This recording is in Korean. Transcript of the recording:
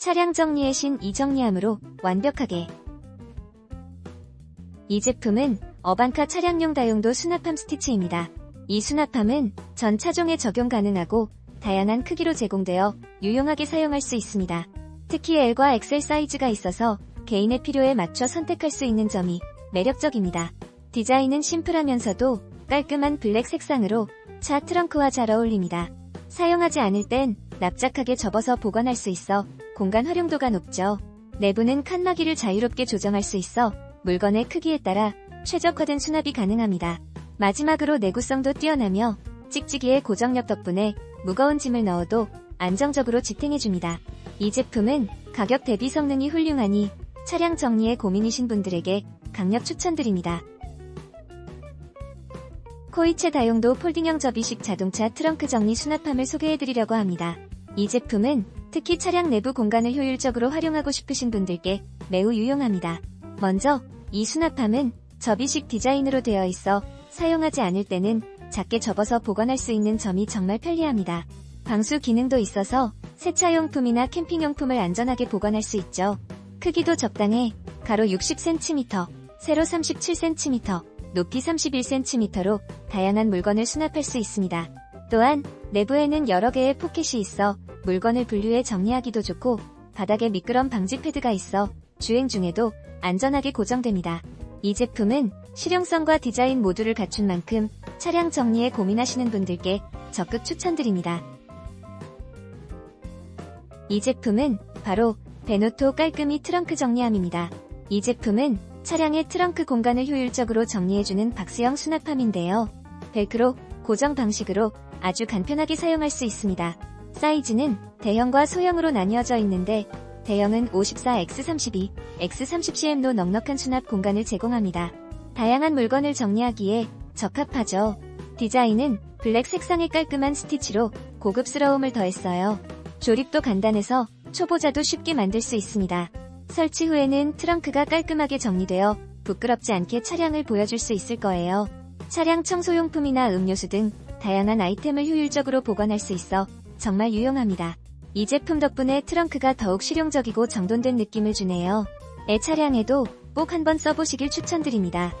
차량 정리의 신 이정리함으로 완벽하게. 이 제품은 어반카 차량용 다용도 수납함 스티치입니다. 이 수납함은 전 차종에 적용 가능하고 다양한 크기로 제공되어 유용하게 사용할 수 있습니다. 특히 L과 XL 사이즈가 있어서 개인의 필요에 맞춰 선택할 수 있는 점이 매력적입니다. 디자인은 심플하면서도 깔끔한 블랙 색상으로 차 트렁크와 잘 어울립니다. 사용하지 않을 땐 납작하게 접어서 보관할 수 있어 공간 활용도가 높죠. 내부는 칸막이를 자유롭게 조정할 수 있어 물건의 크기에 따라 최적화된 수납이 가능합니다. 마지막으로 내구성도 뛰어나며 찍찍이의 고정력 덕분에 무거운 짐을 넣어도 안정적으로 지탱해줍니다. 이 제품은 가격 대비 성능이 훌륭하니 차량 정리에 고민이신 분들에게 강력 추천드립니다. 코이체 다용도 폴딩형 접이식 자동차 트렁크 정리 수납함을 소개해드리려고 합니다. 이 제품은 특히 차량 내부 공간을 효율적으로 활용하고 싶으신 분들께 매우 유용합니다. 먼저 이 수납함은 접이식 디자인으로 되어 있어 사용하지 않을 때는 작게 접어서 보관할 수 있는 점이 정말 편리합니다. 방수 기능도 있어서 세차용품이나 캠핑용품을 안전하게 보관할 수 있죠. 크기도 적당해 가로 60cm, 세로 37cm, 높이 31cm로 다양한 물건을 수납할 수 있습니다. 또한 내부에는 여러 개의 포켓이 있어 물건을 분류해 정리하기도 좋고 바닥에 미끄럼 방지 패드가 있어 주행 중에도 안전하게 고정됩니다. 이 제품은 실용성과 디자인 모두를 갖춘 만큼 차량 정리에 고민하시는 분들께 적극 추천드립니다. 이 제품은 바로 베노토 깔끔히 트렁크 정리함입니다. 이 제품은 차량의 트렁크 공간을 효율적으로 정리해주는 박스형 수납함인데요. 벨크로 고정 방식으로 아주 간편하게 사용할 수 있습니다. 사이즈는 대형과 소형으로 나뉘어져 있는데 대형은 54X32, X30cm로 넉넉한 수납 공간을 제공합니다. 다양한 물건을 정리하기에 적합하죠. 디자인은 블랙 색상의 깔끔한 스티치로 고급스러움을 더했어요. 조립도 간단해서 초보자도 쉽게 만들 수 있습니다. 설치 후에는 트렁크가 깔끔하게 정리되어 부끄럽지 않게 차량을 보여줄 수 있을 거예요. 차량 청소용품이나 음료수 등 다양한 아이템을 효율적으로 보관할 수 있어 정말 유용합니다. 이 제품 덕분에 트렁크가 더욱 실용적이고 정돈된 느낌을 주네요. 애 차량에도 꼭 한번 써보시길 추천드립니다.